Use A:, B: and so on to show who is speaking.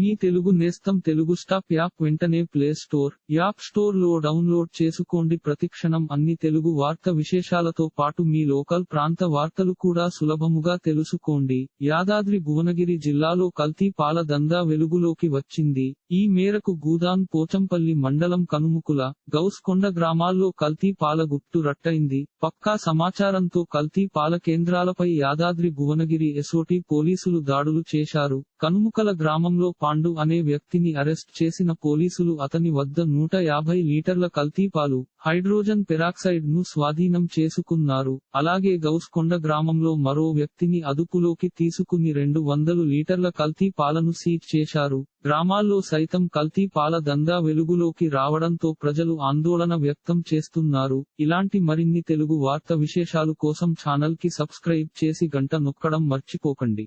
A: మీ తెలుగు నేస్తం Telugu stop app వెంటనే play store app స్టోర్లో డౌన్లోడ్ చేసుకోండి. ప్రతిక్షణం అన్ని తెలుగు వార్త విశేషాలతో పాటు మీ లోకల్ ప్రాంత వార్తలు కూడా సులభముగా తెలుసుకోండి. యాదాద్రి భువనగిరి జిల్లాలో కల్తీ పాల దందా వెలుగులోకి వచ్చింది. ఈ మేరకు గూదాన్ పోచంపల్లి మండలం కనుముకుల గౌస్కొండ గ్రామాల్లో కల్తీ పాల గుట్టు రట్టయింది. పక్కా సమాచారంతో కల్తీ పాల కేంద్రాలపై యాదాద్రి భువనగిరి ఎస్ఓటి పోలీసులు దాడులు చేశారు. కనుముకల గ్రామంలో పాండు అనే వ్యక్తిని అరెస్ట్ చేసిన పోలీసులు అతని వద్ద నూట యాభై లీటర్ల కల్తీపాలు హైడ్రోజన్ పెరాక్సైడ్ను స్వాధీనం చేసుకున్నారు. అలాగే గౌస్కొండ గ్రామంలో మరో వ్యక్తిని అదుపులోకి తీసుకుని రెండు వందలు లీటర్ల కల్తీ పాలను సీజ్ చేశారు. గ్రామాల్లో సైతం కల్తీ పాల దందా వెలుగులోకి రావడంతో ప్రజలు ఆందోళన వ్యక్తం చేస్తున్నారు. ఇలాంటి మరిన్ని తెలుగు వార్త విశేషాలు కోసం ఛానల్కి సబ్స్క్రైబ్ చేసి గంట నొక్కడం మర్చిపోకండి.